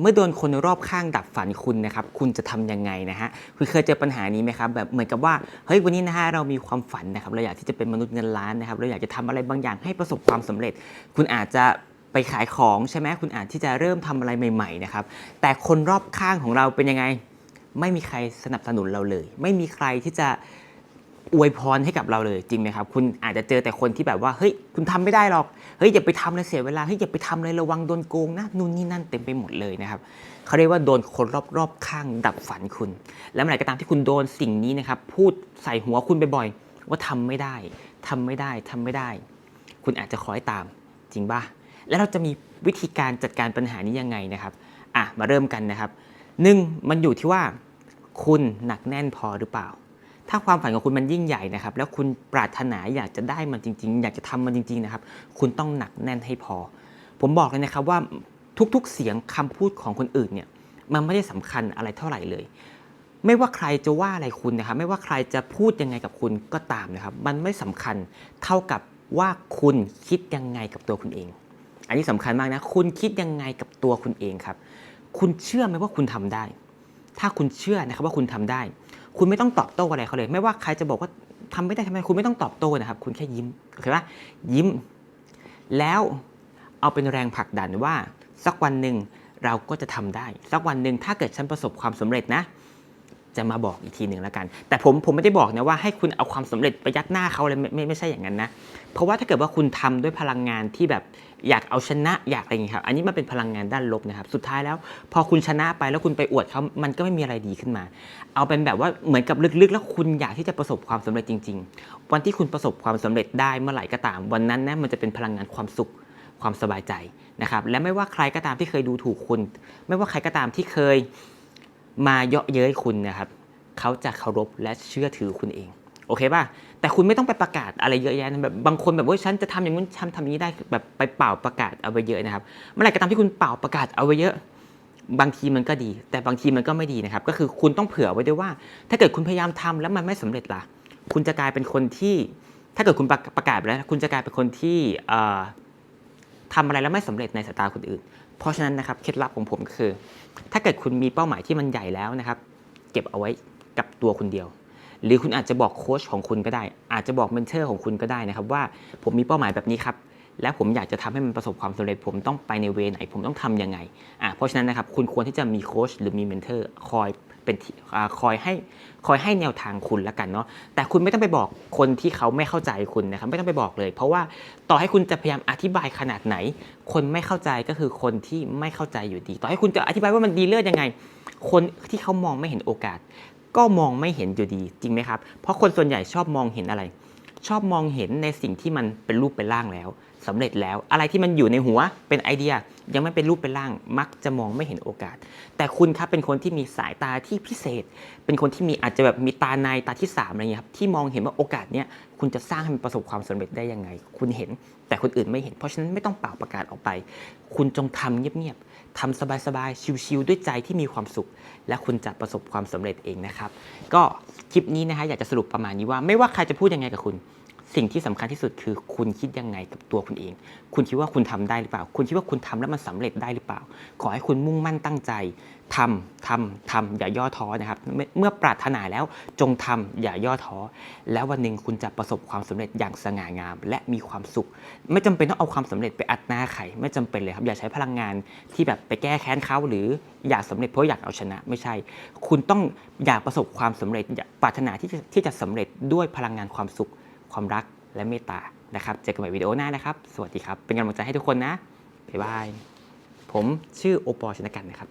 เมื่อโดนคนรอบข้างดับฝันคุณนะครับ คุณจะทำยังไงนะฮะ คุณเคยเจอปัญหานี้ไหมครับ แบบเหมือนกับว่า เฮ้ย วันนี้นะฮะ เรามีความฝันนะครับ เราอยากที่จะเป็นมนุษย์เงินล้านนะครับ เราอยากจะทำอะไรบางอย่างให้ประสบความสำเร็จ คุณอาจจะไปขายของใช่ไหมคุณอาจที่จะเริ่มทำอะไรใหม่ๆนะครับ แต่คนรอบข้างของเราเป็นยังไง ไม่มีใครสนับสนุนเราเลย ไม่มีใครที่จะ อวยพรให้กับเราเลยจริงไหมครับ คุณอาจจะเจอแต่คนที่แบบว่าเฮ้ยคุณทำไม่ได้หรอกเฮ้ยอย่าไปทำเลยเสียเวลาเฮ้ยอย่าไปทำเลยระวังโดนโกงนะนู่นนี่นั่นเต็มไปหมดเลยนะครับเขาเรียกว่าโดนคนรอบๆข้างดับฝันคุณ แล้วเมื่อไหร่ก็ตามที่คุณโดนสิ่งนี้นะครับพูดใส่หัวคุณบ่อยๆว่าทำไม่ได้ทำไม่ได้ทำไม่ได้ คุณอาจจะคล้อยตามจริงป่ะแล้วเราจะมีวิธีการจัดการปัญหานี้ยังไงนะครับอะมาเริ่มกันนะครับหนึ่งมันอยู่ที่ว่าคุณหนักแน่นพอหรือเปล่า ถ้าความฝันของคุณมันยิ่งใหญ่นะครับ แล้วคุณปรารถนาอยากจะได้มันจริง ๆ อยากจะทำมันจริง ๆ นะครับ คุณต้องหนักแน่นให้พอ ผมบอกเลยนะครับว่าทุกๆเสียงคำพูดของคนอื่นเนี่ย มันไม่ได้สำคัญอะไรเท่าไหร่เลย ไม่ว่าใครจะว่าอะไรคุณนะครับ ไม่ว่าใครจะพูดยังไงกับคุณก็ตามนะครับ มันไม่สำคัญเท่ากับว่าคุณคิดยังไงกับตัวคุณเอง อันนี้สำคัญมากนะ คุณคิดยังไงกับตัวคุณเองครับ คุณเชื่อไหมว่าคุณทำได้ ถ้าคุณเชื่อนะครับว่าคุณทำได้ คุณไม่ต้องตอบโต้อะไรเขาเลย ไม่ว่าใครจะบอกว่าทำไม่ได้ทำไมคุณไม่ต้องตอบโต้นะครับ คุณแค่ยิ้มโอเคปะยิ้ม แล้วเอาเป็นแรงผลักดันว่า สักวันหนึ่งเราก็จะทำได้ สักวันหนึ่งถ้าเกิดฉันประสบความสำเร็จนะ จะมาบอกอีกทีหนึ่งแล้วกัน แต่ผมผมไม่ได้บอกนะว่าให้คุณเอาความสำเร็จไปยัดหน้าเขาเลยไม่ไม่ไม่ใช่อย่างนั้นนะ เพราะว่าถ้าเกิดว่าคุณทำด้วยพลังงานที่แบบอยากเอาชนะอยากอะไรอย่างนี้ยครับ อันนี้มันเป็นพลังงานด้านลบนะครับ สุดท้ายแล้ว พอคุณชนะไปแล้วคุณไปอวดเขามันก็ไม่มีอะไรดีขึ้นมา เอาเป็นแบบว่าเหมือนกับลึกๆ แล้วคุณอยากที่จะประสบความสำเร็จจริง ๆ วันที่คุณประสบความสำเร็จได้เมื่อไหร่ก็ตาม วันนั้นนะมันจะเป็นพลังงานความสุขความสบายใจนะครับ และไม่ว่าใครก็ตามที่เคยดูถูกคุณ ไม่ว่าใครก็ตามที่เคย มาเยาะเย้ยคุณนะครับเขาจะเคารพและเชื่อถือคุณเอง โอเคป่ะแต่คุณไม่ต้องไปประกาศอะไรเยอะแยะแบบบางคนแบบว่าฉันจะทำอย่างนู้นฉันทำอย่างนี้ได้แบบไปเป่าประกาศเอาไว้เยอะนะครับเมื่อไหร่ก็ตามที่คุณเป่าประกาศเอาไว้เยอะ บางทีมันก็ดี แต่บางทีมันก็ไม่ดีนะครับ ก็คือคุณต้องเผื่อไว้ด้วยว่า ถ้าเกิดคุณพยายามทำแล้วมันไม่สำเร็จล่ะ คุณจะกลายเป็นคนที่ ถ้าเกิดคุณประประกาศไปแล้ว คุณจะกลายเป็นคนที่เอ่อทำอะไรแล้วไม่สำเร็จในสายตาคนอื่น เพราะฉะนั้นนะครับเคล็ดลับของผมก็คือ ถ้าเกิดคุณมีเป้าหมายที่มันใหญ่แล้วนะครับ เก็บเอาไว้กับตัวคนเดียว หรือคุณอาจจะบอกโค้ชของคุณก็ได้ อาจจะบอกเมนเทอร์ของคุณก็ได้นะครับ ว่าผมมีเป้าหมายแบบนี้ครับและผมอยากจะทำให้มันประสบความสำเร็จ ผมต้องไปในเวไหน ผมต้องทำยังไงอะเพราะฉะนั้นนะครับคุณควรที่จะมีโค้ชหรือมีเมนเทอร์คอย เป็นอคอยให้คอยให้แนวทางคุณละกันเนาะแต่คุณไม่ต้องไปบอกคนที่เขาไม่เข้าใจคุณนะครับไม่ต้องไปบอกเลย เพราะว่าต่อให้คุณจะพยายามอธิบายขนาดไหน คนไม่เข้าใจก็คือคนที่ไม่เข้าใจอยู่ดี ต่อให้คุณจะอธิบายว่ามันดีเลิศยังไง คนที่เขามองไม่เห็นโอกาส ก็มองไม่เห็นอยู่ดีจริงไหมครับเพราะคนส่วนใหญ่ชอบมองเห็นอะไร ชอบมองเห็นในสิ่งที่มันเป็นรูปเป็นร่างแล้วสำเร็จแล้วอะไรที่มันอยู่ในหัวเป็นไอเดียยังไม่เป็นรูปเป็นร่าง มักจะมองไม่เห็นโอกาส แต่คุณครับเป็นคนที่มีสายตาที่พิเศษ เป็นคนที่มีอาจจะแบบมีตาในตาที่สามอะไรเงี้ยครับที่มองเห็นว่าโอกาสเนี้ยคุณจะสร้างให้มันประสบความสำเร็จได้ยังไง คุณเห็นแต่คนอื่นไม่เห็น เพราะฉะนั้นไม่ต้องเป่าประกาศออกไป คุณจงทำเงียบๆ ทำสบายๆ ชิวๆด้วยใจที่มีความสุข และคุณจะประสบความสำเร็จเองนะครับ ก็คลิปนี้นะฮะอยากจะสรุปประมาณนี้ว่า ไม่ว่าใครจะพูดยังไงกับคุณ สิ่งที่สำคัญที่สุดคือคุณคิดยังไงกับตัวคุณเอง คุณคิดว่าคุณทำได้หรือเปล่า คุณคิดว่าคุณทำแล้วมันสำเร็จได้หรือเปล่า ขอให้คุณมุ่งมั่นตั้งใจทำทำทำอย่าย่อท้อนะครับ เมื่อปรารถนาแล้วจงทำอย่าย่อท้อ แล้ววันหนึ่งคุณจะประสบความสำเร็จอย่างสง่างาม และมีความสุข ไม่จำเป็นต้องเอาความสำเร็จไปอัดหน้าใครไม่จำเป็นเลยครับ อย่าใช้พลังงานที่แบบไปแก้แค้นเขาหรืออยากสำเร็จเพราะอยากเอาชนะไม่ใช่ คุณต้องอยากประสบความสำเร็จปรารถนาที่จะที่จะสำเร็จด้วยพลังงานความสุข ความรักและเมตตานะครับ เจอกันใหม่วิดีโอหน้านะครับ สวัสดีครับ เป็นกำลังใจให้ทุกคนนะ บ๊ายบาย ผมชื่อโอปอล์ชนกันนะครับ